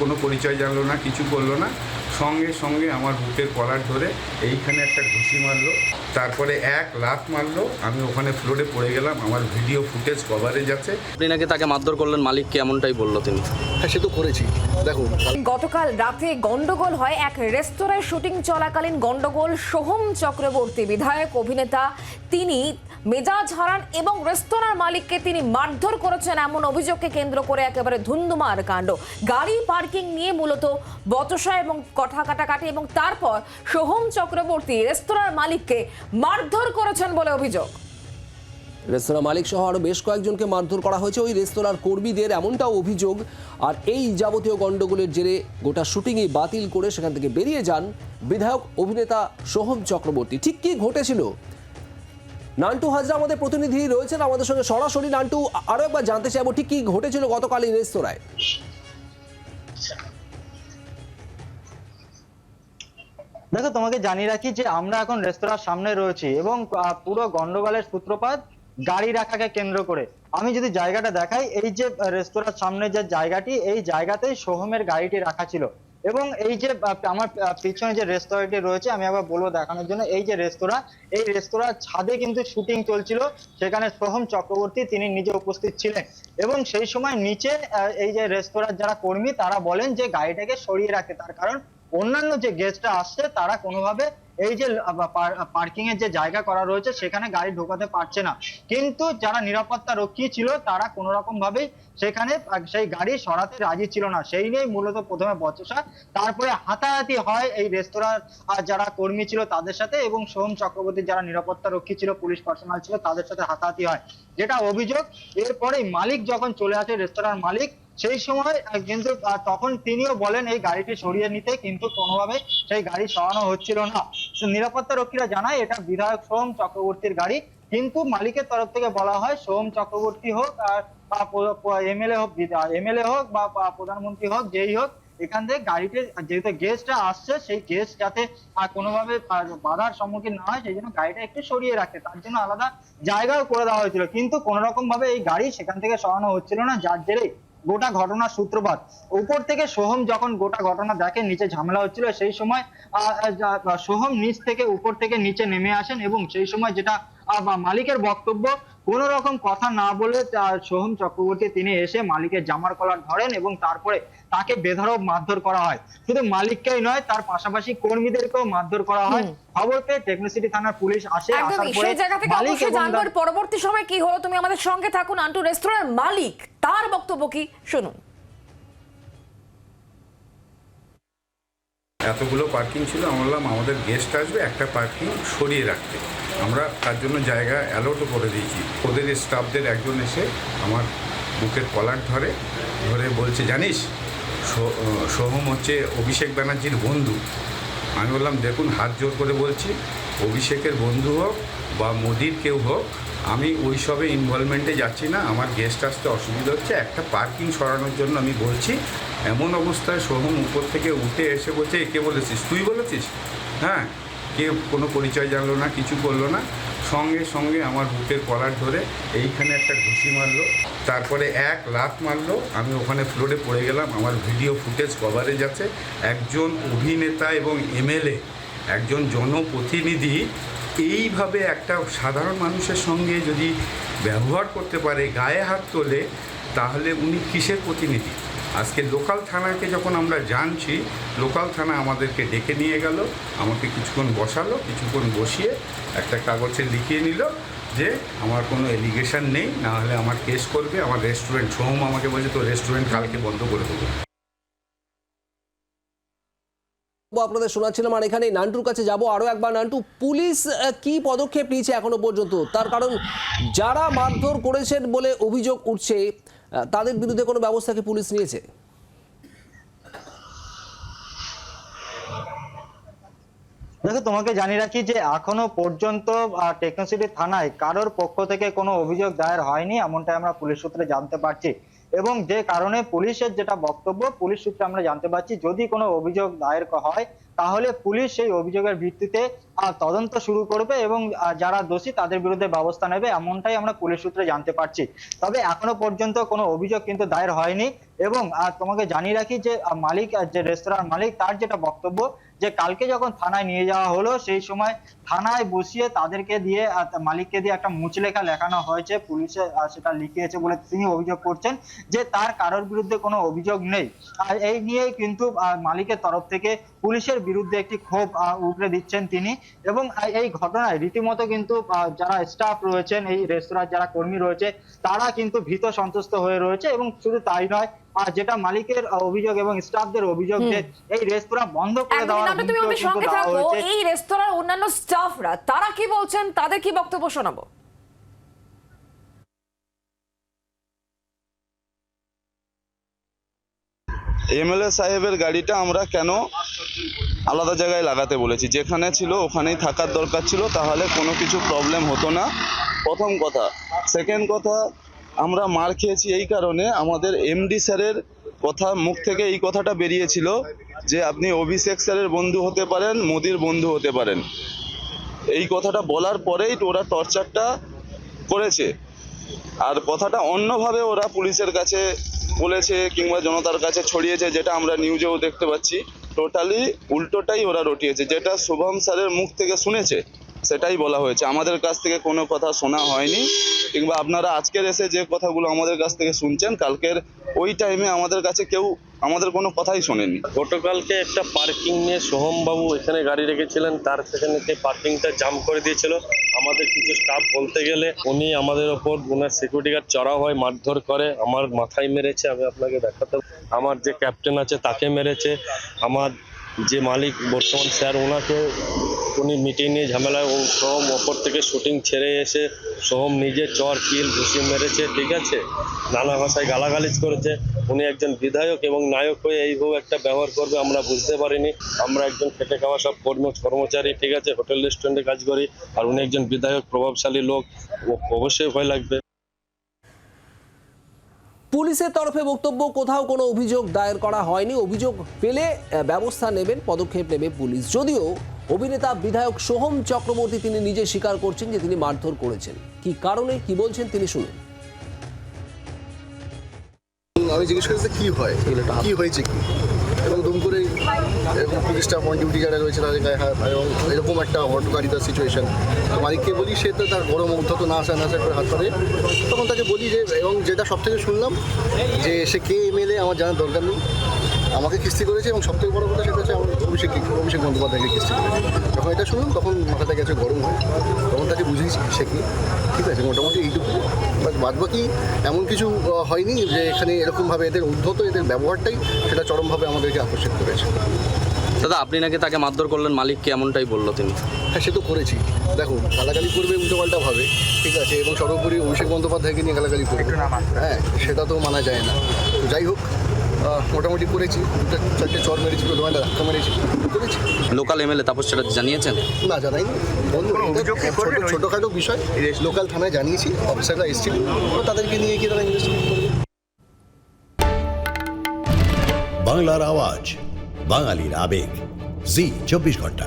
কোনো পরিচয় জানলো না কিছু করল না। সঙ্গে সঙ্গে আমার বুকের কলার ধরে এইখানে একটা ঘুষি মারলো। তারপরে এক লাফ মারলো। আমি ওখানে ফ্লোরে পড়ে গেলাম। আমার ভিডিও ফুটেজ কভারেজ আছে আপনি নাকি তাকে মারধর করলেন? মালিককে এমনটাই বলল তিনি। হ্যাঁ সে তো করেছি। দেখো গতকাল রাতে গন্ডগোল হয় এক রেস্তোরাঁয়। শুটিং চলাকালীন গন্ডগোল সোহম চক্রবর্তী বিধায়ক অভিনেতা। তিনি মেজাজ হারান এবং রেস্তোরাঁর মালিককে তিনি মারধর করেছেন এমন অভিযোগকে কেন্দ্র করে একেবারে ধুন্ধুমার কাণ্ড। গাড়ি, পার্কিং নিয়ে মূলত বচসা এবং কথা কাটাকাটি এবং তারপর সোহম চক্রবর্তী রেস্তোরাঁর মালিককে মারধর করেছেন বলে অভিযোগ। রেস্তোরাঁ মালিক সহ আরও বেশ কয়েকজনকে মারধর করা হয়েছে। ওই রেস্তোরাঁর কর্মীদের এমনটাও অভিযোগ। আর এই যাবতীয় গণ্ডগোলের জেরে গোটা শুটিংই বাতিল করে সেখান থেকে বেরিয়ে যান বিধায়ক, অভিনেতা সোহম চক্রবর্তী। ঠিক কি ঘটেছিল? নান্টু হাজরা আমাদের প্রতিনিধি রয়েছেন আমাদের সঙ্গে সরাসরি। নান্টু আরও একবার জানতে চাইব, ঠিক কি ঘটেছিল গতকাল এই রেস্তোরাঁয়? দেখো, তোমাকে জানিয়ে রাখি যে আমরা এখন রেস্তোরাঁর সামনে রয়েছি এবং পুরো গন্ডগোলের সূত্রপাত গাড়ি রাখাকে কেন্দ্র করে। আমি যদি জায়গাটা দেখাই, এই যে রেস্তোরাঁর সামনে যে জায়গাটি, এই জায়গাতেই সোহমের গাড়িটি রাখা ছিল। এবং এই যে আমার পিছনে যে রেস্তোরাঁটি রয়েছে, আমি আবার বলব দেখানোর জন্য, এই যে রেস্তোরাঁ এই রেস্তোরাঁর ছাদে কিন্তু শুটিং চলছিল। সেখানে সোহম চক্রবর্তী তিনি নিজে উপস্থিত ছিলেন। এবং সেই সময় নিচে এই যে রেস্তোরাঁর যারা কর্মী, তারা বলেন যে গাড়িটাকে সরিয়ে রাখে। তার কারণ অন্যান্য যে গেস্টরা আসছে, তারা কোনোভাবে এই যে পার্কিং এর যে জায়গা করা রয়েছে, সেখানে গাড়ি ঢোকাতে পারছে না। কিন্তু যারা নিরাপত্তা রক্ষী ছিল, তারা কোনো রকম ভাবেই সেখানে সেই গাড়ি সরাতে রাজি ছিল না। সেই নিয়েই মূলত প্রথমে বচসা। তারপরে হাতাহাতি হয় এই রেস্তোরাঁর যারা কর্মী ছিল তাদের সাথে এবং সোহম চক্রবর্তী যারা নিরাপত্তা রক্ষী ছিল, পুলিশ পার্সোনাল ছিল, তাদের সাথে হাতাহাতি হয়। যেটা অভিযোগ এরপরে মালিক যখন চলে আসে রেস্তোরাঁর মালিক সেই সময় কিন্তু তখন তিনিও বলেন এই গাড়িটি সরিয়ে নিতে, কিন্তু কোনোভাবে সেই গাড়ি সরানো হচ্ছিল না। নিরাপত্তা রক্ষীরা জানায়, এটা বিধায়ক সোম চক্রবর্তীর গাড়ি। কিন্তু মালিকের তরফ থেকে বলা হয়, সোম চক্রবর্তী হোক আর এমএলএ হোক এমএলএ হোক বা প্রধানমন্ত্রী হোক, যেই হোক, এখান থেকে গাড়িতে, যেহেতু গেস্টটা আসছে, সেই গেস্ট যাতে কোনোভাবে বাধার সম্মুখীন না হয়, সেই জন্য গাড়িটা একটু সরিয়ে রাখে। তার জন্য আলাদা জায়গাও করে দেওয়া হয়েছিল। কিন্তু কোন রকম ভাবে এই গাড়ি সেখান থেকে সরানো হচ্ছিল না, যার জেরে গোটা ঘটনার সূত্রপাত। উপর থেকে সোহম যখন গোটা ঘটনা দেখে, নিচে ঝামেলা হচ্ছিল, সেই সময় সোহম নিচ থেকে উপর থেকে নিচে নেমে আসেন এবং সেই সময় যেটা মালিকের বক্তব্য কোন রকম কথা না বলে সোহম চক্রবর্তী তিনি এসে মালিকের জামার কলার ধরেন এবং তারপরে তাকে বেধড়ক মারধর করা হয়। শুধু মালিককেই নয় তার পাশাপাশি কর্মীদেরকেও মারধর করা হয়। খবর পেয়ে টেকনোসিটি থানার পুলিশ আসে আসার পরে জায়গা থেকে অবশ্যই জানব। পরবর্তী সময় কি হলো? তুমি আমাদের সঙ্গে থাকুন আন্টু রেস্তোরাঁর মালিক। তার বক্তব্য কি? শুনুন। এতগুলো পার্কিং ছিল আমরা বললাম আমাদের গেস্ট আসবে, একটা পার্কিং সরিয়ে রাখতে। আমরা তার জন্য জায়গা অ্যালোটও করে দিয়েছি। ওদের স্টাফদের একজন এসে আমার বুকের কলার ধরে ধরে বলছে, জানিস সোহম হচ্ছে অভিষেক ব্যানার্জির বন্ধু। আমি বললাম, দেখুন, হাত জোর করে বলছি, অভিষেকের বন্ধু হোক বা মোদির কেউ হোক, আমি ওই সবে ইনভলভমেন্টে যাচ্ছি না, আমার গেস্ট আসতে অসুবিধা হচ্ছে, একটা পার্কিং সরানোর জন্য আমি বলছি এমন অবস্থায় সোহম উপর থেকে উঠে এসে বলছে, "এ কে বলেছিস? তুই বলেছিস? হ্যাঁ কে কোনো পরিচয় জানলো না, কিছু করল না। সঙ্গে সঙ্গে আমার বুকের কলার ধরে এইখানে একটা ঘুষি মারলো, তারপরে এক লাত মারলো। আমি ওখানে ফ্লোরে পড়ে গেলাম। আমার ভিডিও ফুটেজ কভারেজ আছে একজন অভিনেতা এবং এমএলএ, একজন জনপ্রতিনিধি এইভাবে একটা সাধারণ মানুষের সঙ্গে যদি ব্যবহার করতে পারে, গায়ে হাত তোলে, তাহলে উনি কিসের প্রতিনিধি? আজকে লোকাল থানাকে যখন আমরা জানছি, লোকাল থানা আমাদেরকে ডেকে নিয়ে গেল, আমাকে কিছুক্ষণ বসালো, কিছুক্ষণ বসিয়ে একটা কাগজে লিখিয়ে নিল যে আমার কোনো এলিগেশন নেই, না হলে আমার কেস করবে, আমার রেস্টুরেন্ট সোহম আমাকে বলছে তো রেস্টুরেন্ট কালকে বন্ধ করে দেবো। আপনাদের শোনাচ্ছিলাম, আর এখানে নান্টুর কাছে যাব। আরও একবার, নান্টু, পুলিশ কি পদক্ষেপ নিয়েছে এখনও পর্যন্ত? তার কারণ, যারা মারধর করেছেন বলে অভিযোগ উঠছে তাদের বিরুদ্ধে কোনো ব্যবস্থা কি পুলিশ নিয়েছে? দেখো, তোমাকে জানিয়ে রাখি যে এখনও পর্যন্ত টেকনোসিটি থানায় কারোর পক্ষ থেকে কোনো অভিযোগ দায়ের হয়নি, এমনটাই আমরা পুলিশ সূত্রে জানতে পারছি। এবং যে কারণে পুলিশের যেটা বক্তব্য, পুলিশ সূত্রে আমরা জানতে পারছি, যদি কোনো অভিযোগ দায়ের হয়, তাহলে পুলিশ সেই অভিযোগের ভিত্তিতে তদন্ত শুরু করবে এবং যারা দোষী তাদের বিরুদ্ধে ব্যবস্থা নেবে, এমনটাই আমরা পুলিশ সূত্রে জানতে পারছি। তবে এখনও পর্যন্ত কোনো অভিযোগ কিন্তু দায়ের হয়নি এবং তোমাকে জানিয়ে রাখি যে মালিক যে রেস্তোরাঁর মালিক, তার যেটা বক্তব্য যে কালকে যখন থানায় নিয়ে যাওয়া হলো, সেই সময় থানায় বসিয়ে তাদেরকে দিয়ে মালিককে দিয়ে একটা মুচলেখা লেখানো হয়েছে। পুলিশে সেটা লিখিয়েছে বলে তিনি অভিযোগ করছেন যে তার কারোর বিরুদ্ধে কোনো অভিযোগ নেই। আর এই নিয়েই কিন্তু মালিকের তরফ থেকে পুলিশের বিরুদ্ধে একটি ক্ষোভ উগরে দিচ্ছেন তিনি। এবং এই ঘটনায় রীতিমতো কিন্তু যারা স্টাফ রয়েছেন, এই রেস্তোরাঁর যারা কর্মী রয়েছে, তারা কিন্তু ভীত সন্তুষ্ট হয়ে রয়েছে এবং শুধু তাই নয় যেটা মালিকের অভিযোগ এবং স্টাফদের অভিযোগ যে এই রেস্তোরাঁ বন্ধ করে দেওয়ার তুমি আমাদের সঙ্গে দেওয়া থাকো এই রেস্তোরাঁর অন্যান্য স্টাফরা তারা কি বলছেন তাদের কি বক্তব্য শোনাবো? এমএলএ সাহেবের গাড়িটা আমরা কেন আলাদা জায়গায় লাগাতে বলেছি? যেখানে ছিল ওখানেই থাকার দরকার ছিল তাহলে কোনো কিছু প্রবলেম হতো না। প্রথম কথা। সেকেন্ড কথা আমরা মার খেয়েছি এই কারণে আমাদের এমডি স্যারের কথা, মুখ থেকে এই কথাটা বেরিয়েছিল যে আপনি অভিষেক স্যারের বন্ধু হতে পারেন, মোদির বন্ধু হতে পারেন। এই কথাটা বলার পরেই ওরা টর্চারটা করেছে। আর কথাটা অন্যভাবে ওরা পুলিশের কাছে বলেছে কিংবা জনতার কাছে ছড়িয়েছে, যেটা আমরা নিউজেও দেখতে পাচ্ছি। টোটালি উল্টোটাই ওরা রটিয়েছে, যেটা শুভম স্যারের মুখ থেকে শুনেছে। সেটাই বলা হয়েছে। আমাদের কাছ থেকে কোনো কথা শোনা হয়নি। কিংবা আপনারা আজকের এসে যে কথাগুলো আমাদের কাছ থেকে শুনছেন, কালকের ওই টাইমে আমাদের কাছে কেউ আমাদের কোনো কথাই শোনেনি। গতকালকে একটা পার্কিং নিয়ে সোহম বাবু এখানে গাড়ি রেখেছিলেন, তার সেখানে পার্কিংটা জাম করে দিয়েছিল। আমাদের কিছু স্টাফ বলতে গেলে উনি আমাদের ওপর ওনার সিকিউরিটি গার্ড চড়াও হয়, মারধর করে। আমার মাথায় মেরেছে, আমি আপনাকে দেখাতে আমার যে ক্যাপ্টেন আছে তাকে মেরেছে। আমার যে মালিক বর্তমান স্যার, ওনাকে উনি মিটিং নিয়ে ঝামেলায়, ও সোহম ওপর থেকে শুটিং ছেড়ে এসে সোহম নিজে চর, কিল, ঘুষি মেরেছে, ঠিক আছে? নানা ভাষায় গালাগালিজ করেছে। উনি একজন বিধায়ক এবং নায়ক হয়ে এইভাবে একটা ব্যবহার করবে আমরা বুঝতে পারিনি। আমরা একজন খেটে খাওয়া সব কর্ম, কর্মচারী, ঠিক আছে? হোটেল রেস্টুরেন্টে কাজ করি। আর উনি একজন বিধায়ক, প্রভাবশালী লোক। অবশ্যই ভয় লাগবে। পুলিশের তরফে বক্তব্য কোথাও কোনো অভিযোগ দায়ের করা হয়নি। অভিযোগ পেলে ব্যবস্থা নেবেন পদক্ষেপ নেবে পুলিশ। যদিও অভিনেতা বিধায়ক সোহম চক্রবর্তী তিনি নিজে স্বীকার করছেন যে তিনি মারধর করেছেন। কি কারণে কি বলছেন তিনি শুনুন। আমি জিজ্ঞেস করেছি কি হয়? কি হয়েছে কি? করে এরকম পুলিশটা অন ডিউটি যারা রয়েছে তাদের গায়ে এবং এরকম একটা হটকারিতার সিচুয়েশন মালিককে বলি, সে তো তার গরম অন্তত না আসা, না করে হাত পারে তখন তাকে বলি যে, এবং যেটা সব থেকে শুনলাম, যে সে কে এমএলএ আমার জানার দরকার নেই। আমাকে কিস্তি করেছে এবং সব থেকে বড় কথা সেটা হচ্ছে আমার অভিষেক অভিষেক বন্দ্যোপাধ্যায়কে কিস্তি করেছে। যখন এটা শুনলাম তখন মাথাটা গেছে গরম হয়। তখন তাকে বুঝিয়েছি সে কি? ঠিক আছে মোটামুটি এইটুকু। বাট বাদ বাকি এমন কিছু হয়নি যে এখানে এরকমভাবে এদের উদ্ধত এদের ব্যবহারটাই সেটা চরমভাবে আমাদেরকে আকর্ষিত করেছে। দাদা আপনি নাকি তাকে মারধর করলেন? মালিককে এমনটাই বলল তিনি। হ্যাঁ সে তো করেছি। দেখো গালাগালি করবে উল্টোপাল্টা ভাবে। ঠিক আছে এবং সর্বোপরি অভিষেক বন্দ্যোপাধ্যায়কে নিয়ে গালাগালি করবে। হ্যাঁ সেটা তো মানা যায় না। যাই হোক মোটামুটি করেছি। দুটো চারটে চর মেরেছি প্রথমে একটা ধাক্কা মেরেছি। করেছি। লোকাল এমএলএ তাপস চ্যাটার্জি জানিয়েছেন? না জানাইনি। বন্ধু ছোটোখাটো বিষয়। লোকাল থানায় জানিয়েছি অফিসাররা এসেছিল। তাদেরকে নিয়ে গিয়ে তারা ইনভেস্টিগেট করবে। বাংলার আওয়াজ বাঙালির আবেগ। জি চব্বিশ ঘণ্টা।